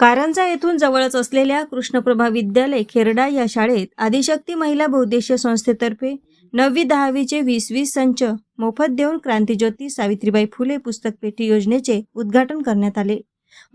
कारंजा येथून जवळच असलेल्या कृष्णप्रभा विद्यालय खेरडा या शाळेत आदिशक्ती महिला बहुद्देशीय संस्थेतर्फे नववी दहावीचे वीस वीस संच मोफत देऊन क्रांतीज्योती सावित्रीबाई फुले पुस्तक पेटी योजनेचे उद्घाटन करण्यात आले.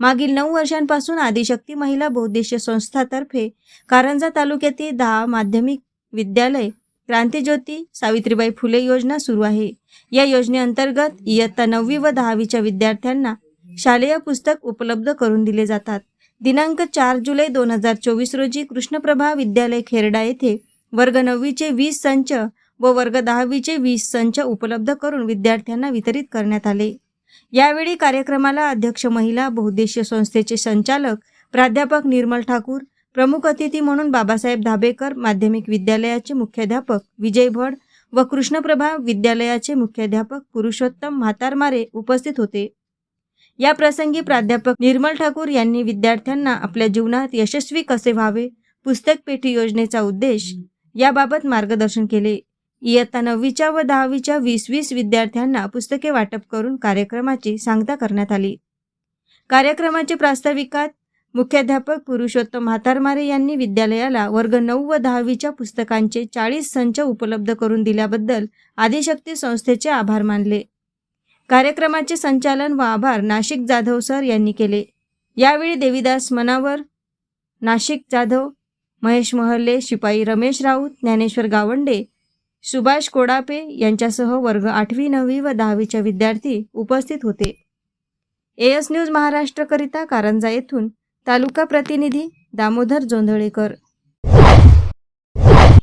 मागील नऊ वर्षांपासून आदिशक्ती महिला बहुद्देशीय संस्थातर्फे कारंजा तालुक्यातील दहा माध्यमिक विद्यालय क्रांतीज्योती सावित्रीबाई फुले योजना सुरू आहे. या योजनेअंतर्गत इयत्ता नववी व दहावीच्या विद्यार्थ्यांना शालेय पुस्तक उपलब्ध करून दिले जातात. दिनांक चार जुलै दोन हजार चोवीस रोजी कृष्णप्रभा विद्यालय खेरडा येथे वर्ग नववीचे वीस संच व वर्ग दहावीचे वीस संच उपलब्ध करून विद्यार्थ्यांना वितरित करण्यात आले. यावेळी कार्यक्रमाला अध्यक्ष महिला बहुद्देशीय संस्थेचे संचालक प्राध्यापक निर्मल ठाकूर प्रमुख अतिथी म्हणून बाबासाहेब धाबेकर माध्यमिक विद्यालयाचे मुख्याध्यापक विजय भड व कृष्णप्रभा विद्यालयाचे मुख्याध्यापक पुरुषोत्तम म्हातारमारे उपस्थित होते. या प्रसंगी प्राध्यापक निर्मल ठाकूर यांनी विद्यार्थ्यांना आपल्या जीवनात यशस्वी कसे व्हावे पुस्तक पेटी योजनेचा उद्देश याबाबत मार्गदर्शन केले. इयत्ता नववीच्या व दहावीच्या वीस वीस विद्यार्थ्यांना पुस्तके वाटप करून कार्यक्रमाची सांगता करण्यात आली. कार्यक्रमाचे प्रास्ताविकात मुख्याध्यापक पुरुषोत्तम म्हातारमारे यांनी विद्यालयाला वर्ग नऊ व दहावीच्या पुस्तकांचे चाळीस संच उपलब्ध करून दिल्याबद्दल आदिशक्ती संस्थेचे आभार मानले. कार्यक्रमाचे संचालन व आभार नाशिक जाधव सर यांनी केले. यावेळी देवीदास मनावर नाशिक जाधव महेश महर्ले शिपाई रमेश राऊत ज्ञानेश्वर गावंडे सुभाष कोडापे यांच्यासह वर्ग आठवी नववी व दहावीच्या विद्यार्थी उपस्थित होते. एएस न्यूज महाराष्ट्रकरिता कारंजा येथून तालुका प्रतिनिधी दामोदर जोंधळेकर.